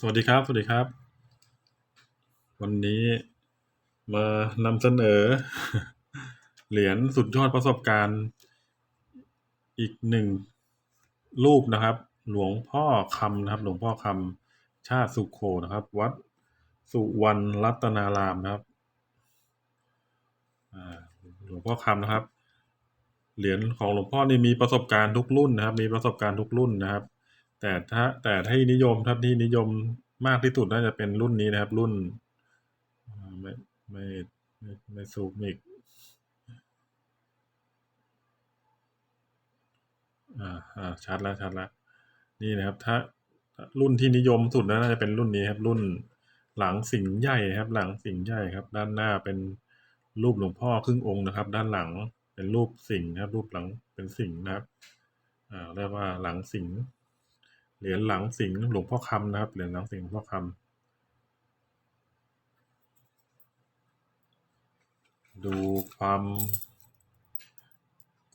สวัสดีครับ สวัสดีครับ วันนี้มานำเสนอ เหรียญสุดยอดประสบการณ์ อีกหนึ่งรูปนะครับ หลวงพ่อคำนะครับ หลวงพ่อคำชาติสุโขนะครับ วัดสุวรรณรัตนารามนะครับหลวงพ่อคำนะครับ เหรียญของหลวงพ่อนี่มีประสบการณ์ทุกรุ่นนะครับ มีประสบการณ์ทุกรุ่นนะครับ แต่ถ้าแต่ที่นิยมถ้าที่นิยมมากที่สุดน่าจะเป็นรุ่นนี้นะครับ รุ่นไม่ไม่ไม่ไม่ซูมอีกอ่าอ่าชัดแล้วชัดแล้วนี่นะครับ ถ้ารุ่นที่นิยมสุดน่าจะเป็นรุ่นนี้ครับ รุ่นหลังสิงใหญ่ครับ หลังสิงใหญ่ครับ ด้านหน้าเป็นรูปหลวงพ่อครึ่งองค์นะครับ ด้านหลังเป็นรูปสิงครับ รูปหลังเป็นสิงนะครับอ่าเรียกว่าหลังสิง เหรียญหลังสิงหลวงพ่อคำนะครับ เหรียญหลังสิงห์หลวงพ่อคำดูความ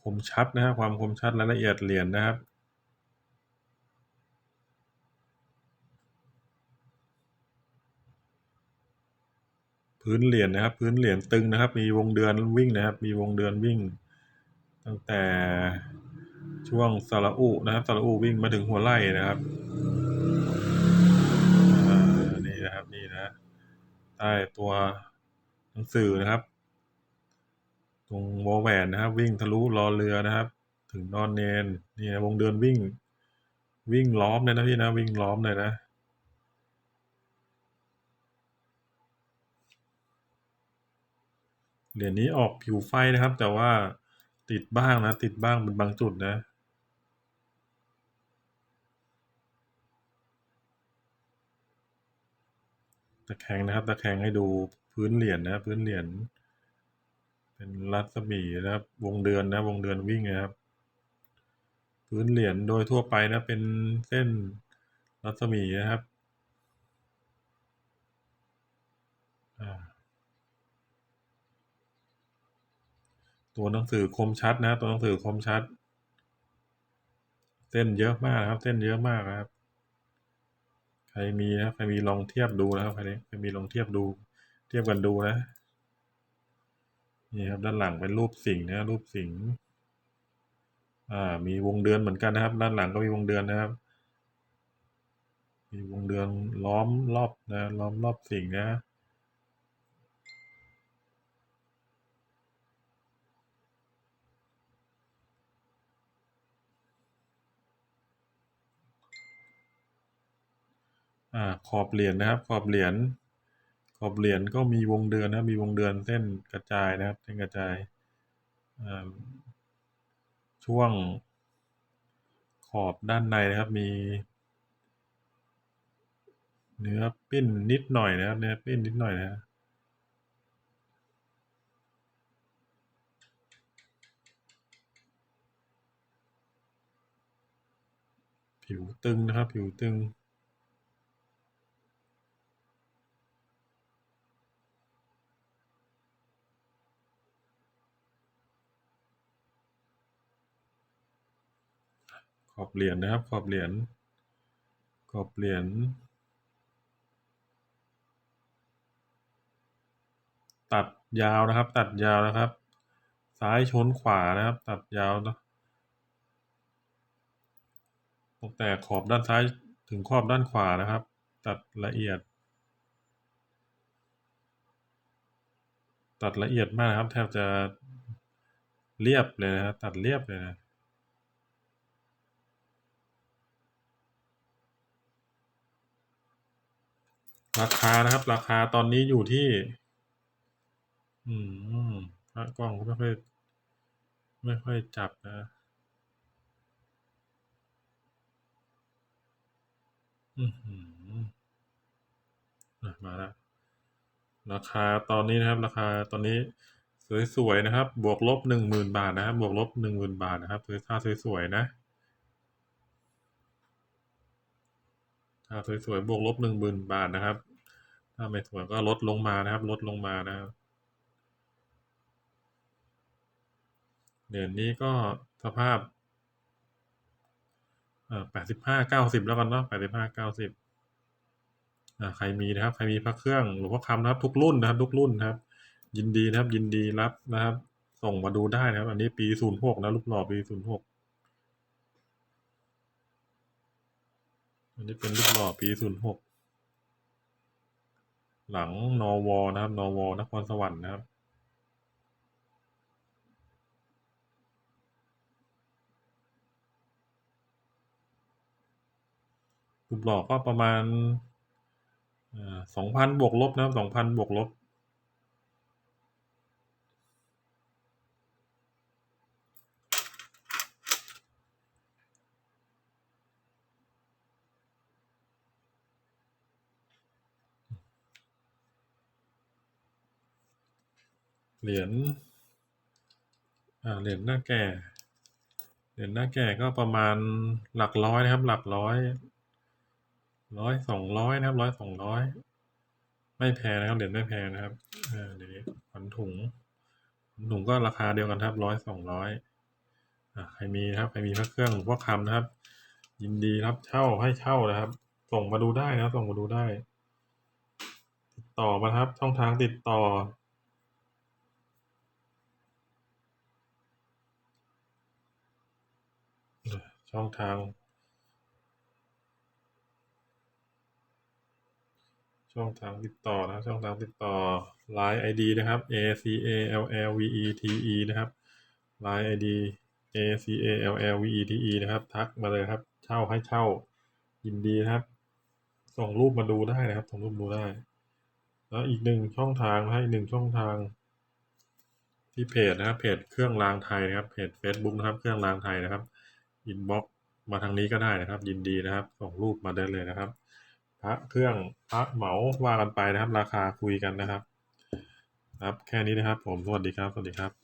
คมชัดนะครับความคมชัดและละเอียดเหรียญนะครับพื้นเหรียญนะครับ พื้นเหรียญตึงนะครับ มีวงเดือนวิ่งนะครับ มีวงเดือนวิ่ง ตั้งแต่ ช่วงสระอุนะครับสระอุวิ่งมาถึงหัวไร่นะครับอ่านี่นะครับนี่นะใต้ตัวหนังสือนะครับ ตรงวอแหวนนะครับ วิ่งทะลุรอเรือนะครับ ถึงนอนเนนนี่นะวงเดือนวิ่ง วิ่งล้อมเลยนะพี่นะวิ่งล้อมเลยนะเหรียญนี้ออกผิวไฟนะครับ แต่ว่าติดบ้างนะ ติดบ้างเป็นบางจุดนะ ตะแคงนะครับ ตะแคงให้ดูพื้นเหรียญนะพื้นเหรียญเป็นรัศมีนะครับ วงเดือนนะ วงเดือนวิ่งนะครับ พื้นเหรียญโดยทั่วไปนะเป็นเส้นรัศมีนะครับตัวหนังสือคมชัดนะ ตัวหนังสือคมชัด เส้นเยอะมากครับ เส้นเยอะมากครับ ใครมีนะใครมีลองเทียบดูนะครับใครนี้ใครมีลองเทียบดู เทียบกันดูนะนี่ครับด้านหลังเป็นรูปสิงห์นะรูปสิงห์อ่ามีวงเดือนเหมือนกันนะครับ ด้านหลังก็มีวงเดือนนะครับ มีวงเดือนล้อมรอบนะล้อมรอบสิงห์นะ อ่าขอบเหรียญนะครับ ขอบเหรียญขอบเหรียญก็มีวงเดือนนะมีวงเดือนเส้นกระจายนะครับ เส้นกระจายอ่าช่วงขอบด้านในนะครับมี เนื้อปิ้นนิดหน่อยนะครับเนื้อปิ้นนิดหน่อยนะผิวตึงนะครับ ผิวตึง ขอบเหรียญนะครับ ขอบเหรียญขอบเหรียญตัดยาวนะครับ ตัดยาวนะครับ ซ้ายชนขวานะครับ ตัดยาวนะตั้งแต่ขอบด้านซ้ายถึงขอบด้านขวานะครับ ตัดละเอียด ตัดละเอียดมากนะครับ แทบจะเรียบเลยนะครับตัดเรียบเลยนะ ราคานะครับ ราคาตอนนี้อยู่ที่ อืมพระกล้องก็ไม่ค่อยไม่ค่อยจับนะอือหืออะมาแล้วราคาตอนนี้นะครับ ราคาตอนนี้สวยๆนะครับ บวกลบหนึ่งหมื่นบาทนะครับ บวกลบหนึ่งหมื่นบาทนะครับซื้อถ้าสวยๆนะ ถ้าสวยๆบวกลบหนึ่งหมื่นบาทนะครับ ถ้าไม่สวยก็ลดลงมานะครับ ลดลงมานะครับเหรียญนี้ก็สภาพเออแปดสิบห้าเก้าสิบแล้วกันเนาะแปดสิบห้าเก้าสิบอ่าใครมีนะครับ ใครมีพระเครื่องหลวงพ่อคำนะครับ ทุกรุ่นนะครับ ทุกรุ่นนะครับ ยินดีนะครับ ยินดีรับนะครับ ส่งมาดูได้นะครับ อันนี้ปีศูนย์หกนะรูปหล่อปีศูนย์หก นนี้เป็นรูปหล่อปีศูนย์หกหลังนอวอนะครับนอวอนครสวรรค์นะครับรูปหล่อก็ประมาณสองพันบวกลบนะครับสองพันบวกลบ เหรียญเหรียญหน้าแก่ เหรียญหน้าแก่ก็ประมาณหลักร้อยนะครับ หลักร้อย ร้อยสองร้อยนะครับร้อยสองร้อยไม่แพงนะครับเหรียญไม่แพงนะครับอ่าเดี๋ยวนี้ขวัญถุงขวัญถุงก็ราคาเดียวกันครับร้อยสองร้อยใครมีนะครับใครมีพระเครื่องหลวงพ่อคำนะครับ ยินดีรับเช่าให้เช่านะครับ ส่งมาดูได้นะส่งมาดูได้ ติดต่อมาครับ ช่องทางติดต่อ ช่องทาง ช่องทางติดต่อนะช่องทางติดต่อ Line ID นะครับ A C A L L V E T E นะครับ Line ID A C A L L V E T E นะครับ ทักมาเลยครับ เช่าให้เช่ายินดีนะครับ ส่งรูปมาดูได้นะครับ ส่งรูปดูได้ แล้วอีกหนึ่งช่องทางให้หนึ่งช่องทางที่เพจนะครับเพจเครื่องรางไทยนะครับเพจ Facebook นะครับเครื่องรางไทยนะครับ อินบ็อกมาทางนี้ก็ได้นะครับ ยินดีนะครับส่งรูปมาได้เลยนะครับ พระเครื่องพระเหมาว่ากันไปนะครับ ราคาคุยกันนะครับ ครับแค่นี้นะครับ ผมสวัสดีครับสวัสดีครับ